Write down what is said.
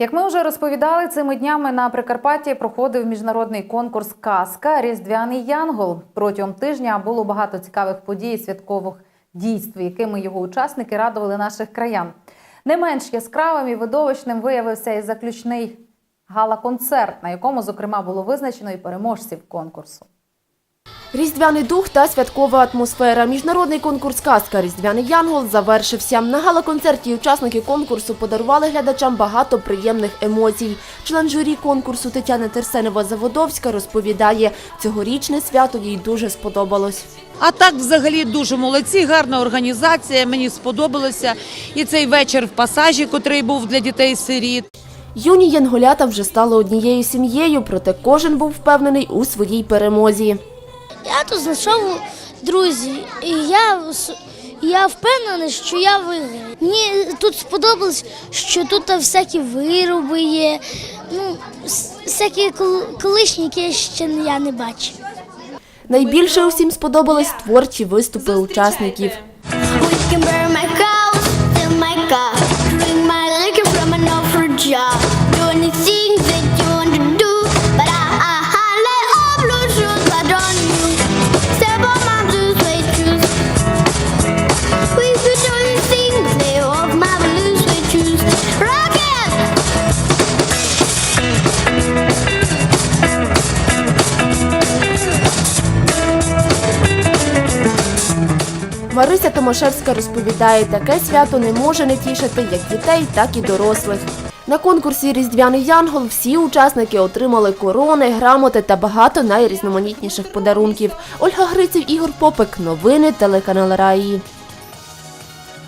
Як ми вже розповідали, цими днями на Прикарпатті проходив міжнародний конкурс Казка Різдвяний Янгол. Протягом тижня було багато цікавих подій святкових дійств, якими його учасники радували наших краян. Не менш яскравим і видовищним виявився і заключний гала-концерт, на якому, зокрема, було визначено і переможців конкурсу. Різдвяний дух та святкова атмосфера. Міжнародний конкурс «Казка. Різдвяний Янгол завершився. На гала-концерті учасники конкурсу подарували глядачам багато приємних емоцій. Член журі конкурсу Тетяна Терсенова-Заводовська розповідає, цьогорічне свято їй дуже сподобалось. А так, взагалі, дуже молодці, гарна організація. Мені сподобалося. І цей вечір в пасажі, котрий був для дітей-сиріт. Юні янголята вже стали однією сім'єю, проте кожен був впевнений у своїй перемозі. Я тут знайшов друзів, і я, я впевнений, що я виграю. Мені тут сподобалось, що тут всякі вироби є, ну, всякі колишні, які я ще я не бачив. Найбільше усім сподобались творчі виступи учасників. Марися Томашевська розповідає, таке свято не може не тішити як дітей, так і дорослих. На конкурсі Різдвяний Янгол всі учасники отримали корони, грамоти та багато найрізноманітніших подарунків. Ольга Гриців, Ігор Попик. Новини телеканал Раї.